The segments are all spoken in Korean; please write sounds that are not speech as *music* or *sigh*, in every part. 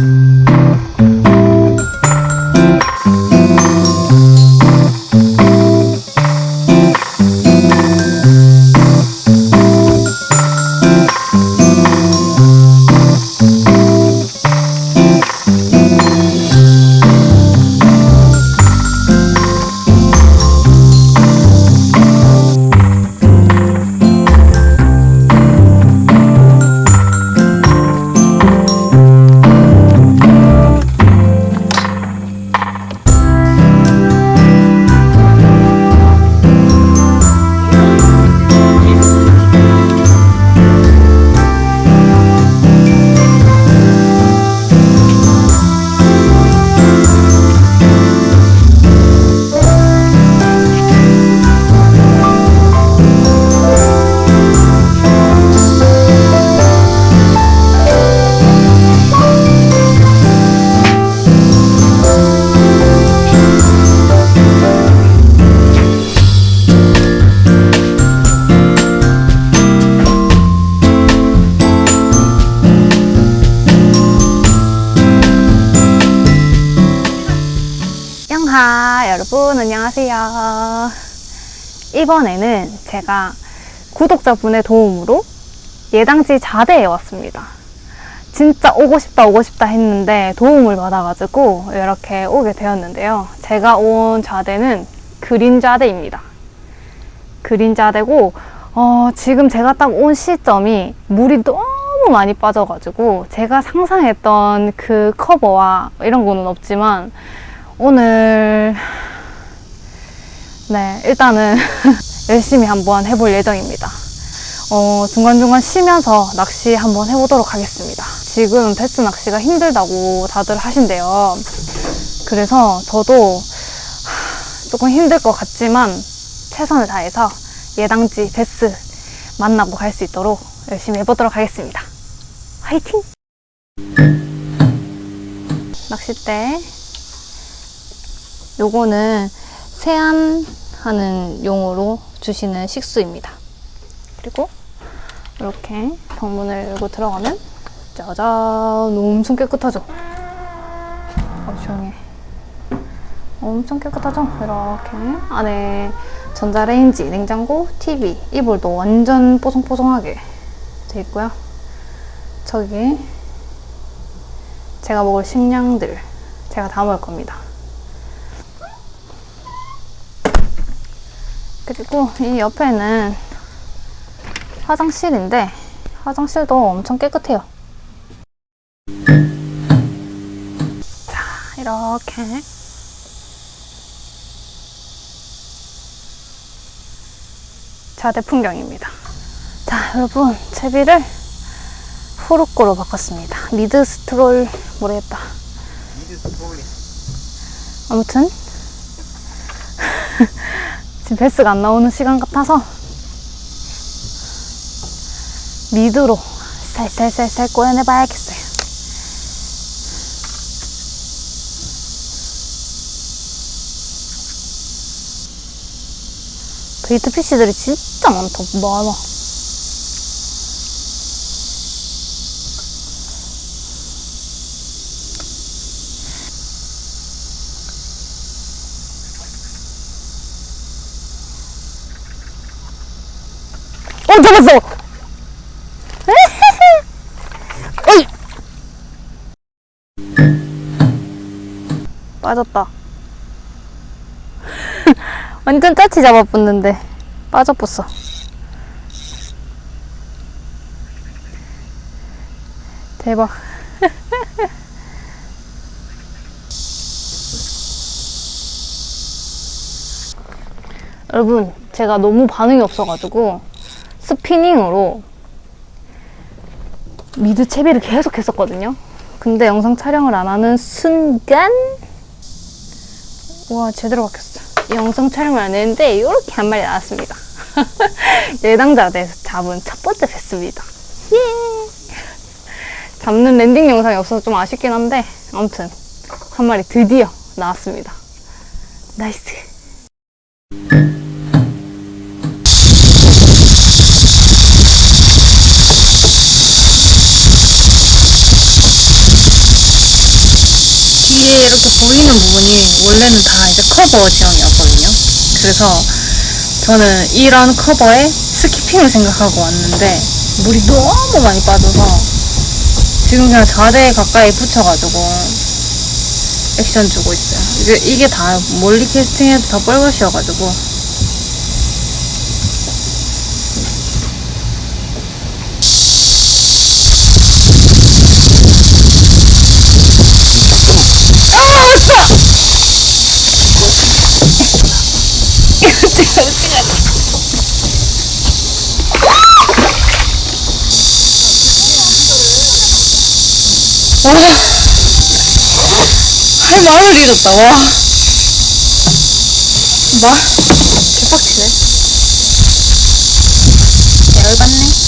영하 안녕하세요. 이번에는 제가 구독자분의 도움으로 예당지 자대에 왔습니다. 진짜 오고 싶다 오고 싶다 했는데 도움을 받아가지고 이렇게 오게 되었는데요. 제가 온 자대는 그린 자대입니다. 그린 자대고 어, 지금 제가 딱 온 시점이 물이 너무 많이 빠져가지고 제가 상상했던 그 커버와 이런 거는 없지만 오늘 네 일단은 *laughs* 열심히 한번 해볼 예정입니다. 어, 중간중간 쉬면서 낚시 한번 해보도록 하겠습니다. 지금 베스 낚시가 힘들다고 다들 하신대요. 그래서 저도 하, 조금 힘들 것 같지만 최선을 다해서 예당지 베스 만나고 갈 수 있도록 열심히 해보도록 하겠습니다. 화이팅! 낚싯대 요거는 세안 하는 용으로 주시는 식수입니다. 그리고 이렇게 방문을 열고 들어가면 짜잔 엄청 깨끗하죠? 아 조용해 엄청 깨끗하죠? 이렇게 안에 전자레인지, 냉장고, TV, 이불도 완전 뽀송뽀송하게 돼 있고요. 저기 제가 먹을 식량들 제가 다 먹을 겁니다. 그리고 이 옆에는 화장실인데 화장실도 엄청 깨끗해요. 자, 이렇게 자대 풍경입니다. 자, 여러분 채비를 후루꼬로 바꿨습니다. 미드 스트롤 모르겠다. 아무튼 *laughs* 지금 베스가 안 나오는 시간 같아서 미드로 살살살살 꼬여내봐야겠어요. 베이트 피쉬들이 진짜 많다, 많아. 잡았어! *laughs* 어이! 빠졌다. *laughs* 완전 짜치 잡아붙는데 빠져붙어. 대박. *laughs* 여러분, 제가 너무 반응이 없어가지고 스피닝으로 미드 채비를 계속 했었거든요. 근데 영상 촬영을 안 하는 순간 와 제대로. 이 영상 촬영을 안 했는데 이렇게 한 마리 나왔습니다. *laughs* 예당자 대에서 잡은 첫 번째 배스입니다. 예. 잡는 랜딩 영상이 없어서 좀 아쉽긴 한데 아무튼 한 마리 드디어 나왔습니다. 나이스. 이렇게 보이는 부분이 원래는 다 이제 커버 지형이었거든요. 그래서 저는 이런 커버에 스키핑을 생각하고 왔는데 물이 너무 많이 빠져서 지금 그냥 자대 가까이 붙여가지고 액션 주고 있어요. 이게, 이게 다 멀리 캐스팅해도 다 뻘것이어가지고 와, 할 말을 잃었다, 와. 말, 개빡치네. 열받네.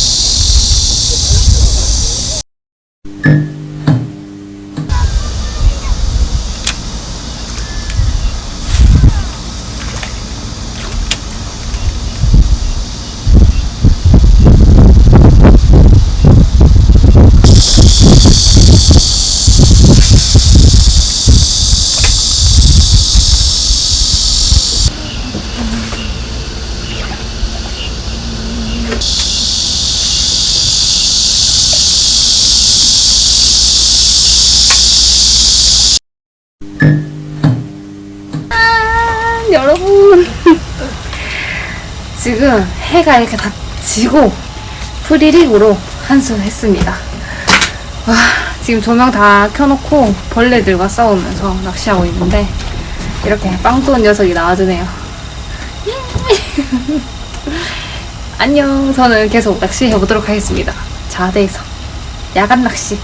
지금 해가 이렇게 다 지고 프리릭으로 한숨 했습니다. 와, 지금 조명 다 켜놓고 벌레들과 싸우면서 낚시하고 있는데 이렇게 빵또온 녀석이 나와주네요. *laughs* 안녕. 저는 계속 낚시해 보도록 하겠습니다. 자대에서. 야간 낚시.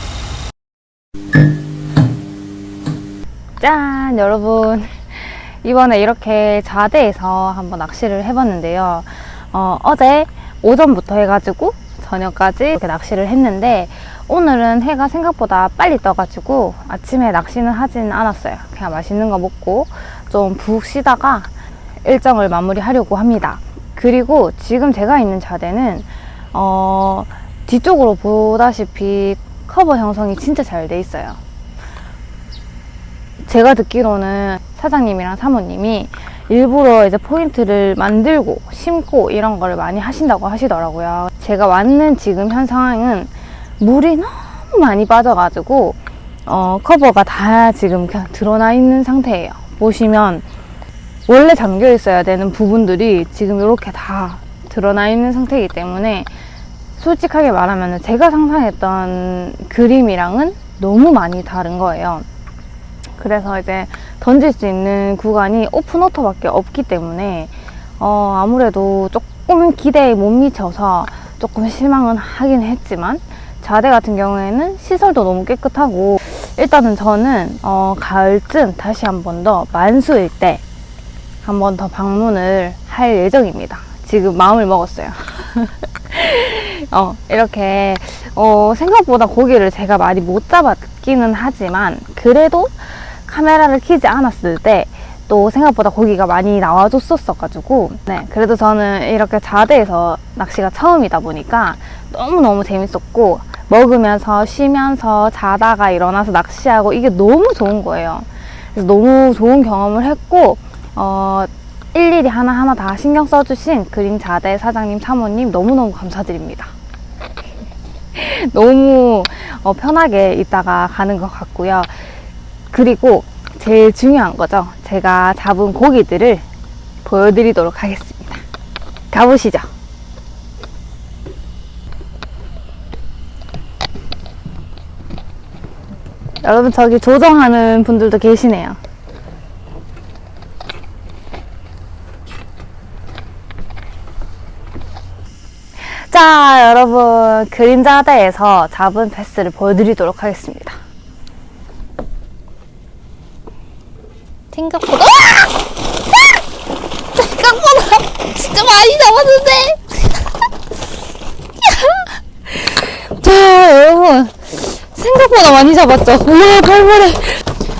짠, 여러분. 이번에 이렇게 자대에서 한번 낚시를 해봤는데요. 어, 어제 오전부터 해가지고 저녁까지 이렇게 낚시를 했는데 오늘은 해가 생각보다 빨리 떠가지고 아침에 낚시는 하진 않았어요. 그냥 맛있는 거 먹고 좀 푹 쉬다가 일정을 마무리하려고 합니다. 그리고 지금 제가 있는 자대는 어, 뒤쪽으로 보다시피 커버 형성이 진짜 잘 돼 있어요. 제가 듣기로는 사장님이랑 사모님이 일부러 이제 포인트를 만들고 심고 이런 거를 많이 하신다고 하시더라고요. 제가 왔는 지금 현 상황은 물이 너무 많이 빠져가지고 어, 커버가 다 지금 드러나 있는 상태예요. 보시면 원래 잠겨 있어야 되는 부분들이 지금 이렇게 다 드러나 있는 상태이기 때문에 솔직하게 말하면 제가 상상했던 그림이랑은 너무 많이 다른 거예요. 그래서 이제 던질 수 있는 구간이 오픈워터밖에 없기 때문에 어, 아무래도 조금 기대에 못 미쳐서 조금 실망은 하긴 했지만 자대 같은 경우에는 시설도 너무 깨끗하고 일단은 저는 어, 가을쯤 다시 한 번 더 만수일 때 한 번 더 방문을 할 예정입니다. 지금 마음을 먹었어요. *laughs* 어, 이렇게 어, 생각보다 고기를 제가 많이 못 잡았기는 하지만 그래도 카메라를 켜지 않았을 때 또 생각보다 고기가 많이 나와줬었어가지고 네 그래도 저는 이렇게 자대에서 낚시가 처음이다 보니까 너무너무 재밌었고 먹으면서 쉬면서 자다가 일어나서 낚시하고 이게 너무 좋은 거예요. 그래서 너무 좋은 경험을 했고 어, 일일이 하나하나 다 신경 써주신 그린 자대 사장님 사모님 너무너무 감사드립니다. *laughs* 너무 어, 편하게 있다가 가는 것 같고요 그리고 제일 중요한 거죠. 제가 잡은 고기들을 보여드리도록 하겠습니다. 가보시죠. 여러분 저기 조정하는 분들도 계시네요. 자, 여러분 그림자대에서 잡은 패스를 보여드리도록 하겠습니다. 생각보다 생각보다 진짜 많이 잡았는데. *laughs* 자 여러분. 생각보다 많이 잡았죠? 우와 발발해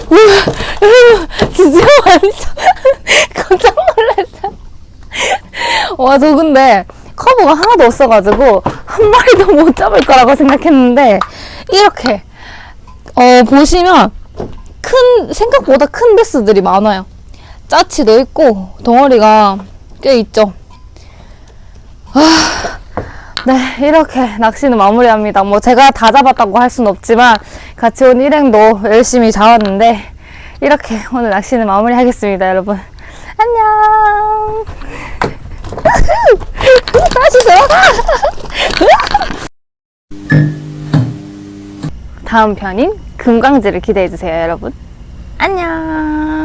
우와 여러분. 진짜 많이 잡 *laughs* 깜짝 놀랐어. 와저 근데 커브가 하나도 없어가지고 한 마리도 못 잡을 거라고 생각했는데 이렇게. 어 보시면 큰, 생각보다 큰 베스들이 많아요. 짜치도 있고, 덩어리가 꽤 있죠. 아, 네, 이렇게 낚시는 마무리합니다. 뭐, 제가 다 잡았다고 할 순 없지만, 같이 온 일행도 열심히 잡았는데, 이렇게 오늘 낚시는 마무리하겠습니다, 여러분. 안녕! *laughs* 하시죠! *laughs* 다음 편인 금강지를 기대해주세요, 여러분. 안녕!